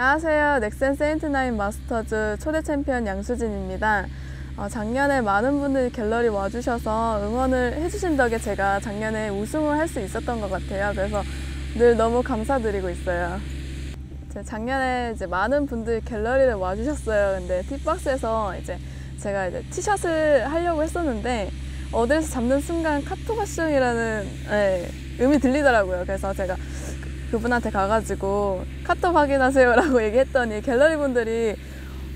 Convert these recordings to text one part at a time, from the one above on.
안녕하세요. 넥센 세인트나인 마스터즈 초대 챔피언 양수진입니다. 어, 작년에 많은 분들이 갤러리 와주셔서 응원을 해주신 덕에 제가 작년에 우승을 할 수 있었던 것 같아요. 그래서 늘 너무 감사드리고 있어요. 제 작년에 이제 많은 분들이 갤러리를 와주셨어요. 근데 팁박스에서 이제 제가 이제 티샷을 하려고 했었는데 어디서 잡는 순간 카토바숑이라는 예, 음이 들리더라고요. 그래서 제가 그분한테 가가지고 카톡 확인하세요라고 얘기했더니 갤러리 분들이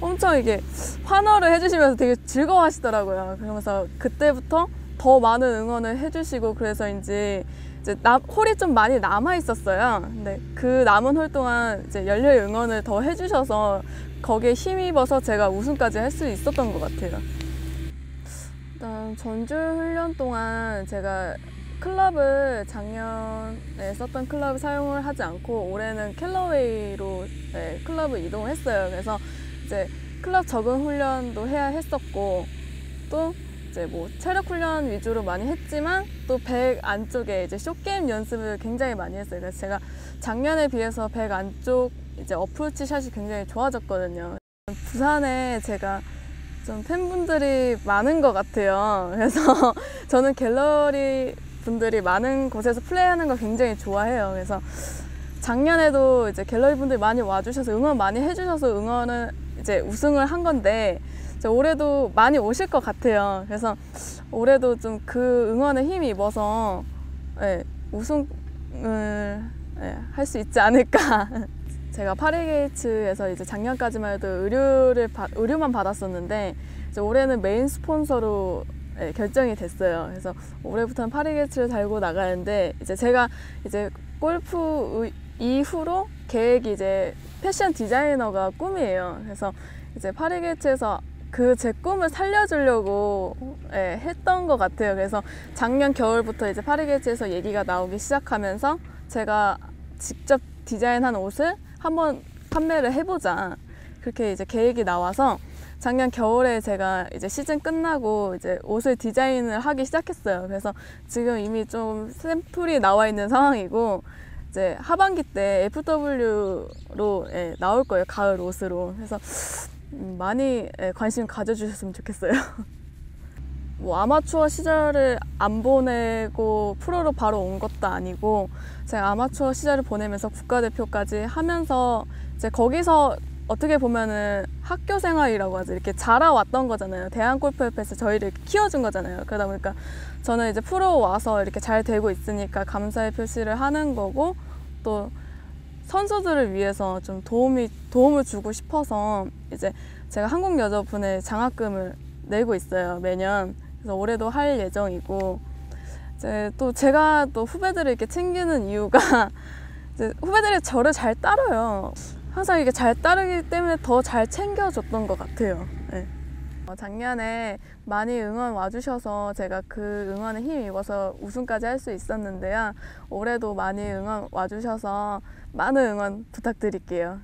엄청 이게 환호를 해주시면서 되게 즐거워하시더라고요. 그러면서 그때부터 더 많은 응원을 해주시고 그래서인지 이제 나, 홀이 좀 많이 남아 있었어요. 근데 그 남은 홀 동안 이제 열렬 응원을 더 해주셔서 거기에 힘입어서 제가 우승까지 할 수 있었던 것 같아요. 전주 훈련 동안 제가 클럽을 작년에 썼던 클럽을 사용을 하지 않고 올해는 캘러웨이로 네, 클럽을 이동했어요. 그래서 이제 클럽 적응 훈련도 해야 했었고 또 이제 뭐 체력 훈련 위주로 많이 했지만 또 백 안쪽에 이제 숏게임 연습을 굉장히 많이 했어요. 그래서 제가 작년에 비해서 백 안쪽 이제 어프로치 샷이 굉장히 좋아졌거든요. 부산에 제가 좀 팬분들이 많은 것 같아요. 그래서 저는 갤러리 분들이 많은 곳에서 플레이하는 걸 굉장히 좋아해요. 그래서 작년에도 이제 갤러리 분들이 많이 와주셔서 응원 많이 해주셔서 응원을 이제 우승을 한 건데 올해도 많이 오실 것 같아요. 그래서 올해도 좀 그 응원에 힘이 입어서 예, 우승을 예, 할수 있지 않을까. 제가 파리게이츠에서 이제 작년까지만 해도 의류를 바- 의류만 받았었는데 올해는 메인 스폰서로 예, 결정이 됐어요. 그래서 올해부터는 파리게이츠를 달고 나가는데 이제 제가 이제 골프 의- 이후로 계획이 이제 패션 디자이너가 꿈이에요. 그래서 이제 파리게이츠에서 그 제 꿈을 살려주려고 예, 했던 것 같아요. 그래서 작년 겨울부터 이제 파리게이츠에서 얘기가 나오기 시작하면서 제가 직접 디자인한 옷을 한번 판매를 해보자. 그렇게 이제 계획이 나와서 작년 겨울에 제가 이제 시즌 끝나고 이제 옷을 디자인을 하기 시작했어요. 그래서 지금 이미 좀 샘플이 나와 있는 상황이고 이제 하반기 때 FW로 예, 나올 거예요. 가을 옷으로. 그래서 음, 많이 예, 관심 가져주셨으면 좋겠어요. 뭐 아마추어 시절을 안 보내고 프로로 바로 온 것도 아니고 제가 아마추어 시절을 보내면서 국가대표까지 하면서 이제 거기서 어떻게 보면은 학교 생활이라고 하죠. 이렇게 자라왔던 거잖아요. 대한골프협회에서 저희를 키워준 거잖아요. 그러다 보니까 저는 이제 프로 와서 이렇게 잘 되고 있으니까 감사의 표시를 하는 거고 또 선수들을 위해서 좀 도움이 도움을 주고 싶어서 이제 제가 한국 여자분의 장학금을 내고 있어요 매년. 그래서 올해도 할 예정이고 이제 또 제가 또 후배들을 이렇게 챙기는 이유가 이제 후배들이 저를 잘 따라요. 항상 이게 잘 따르기 때문에 더 잘 챙겨줬던 것 같아요. 네. 어, 작년에 많이 응원 와주셔서 제가 그 응원에 힘 입어서 우승까지 할 수 있었는데요. 올해도 많이 응원 와주셔서 많은 응원 부탁드릴게요.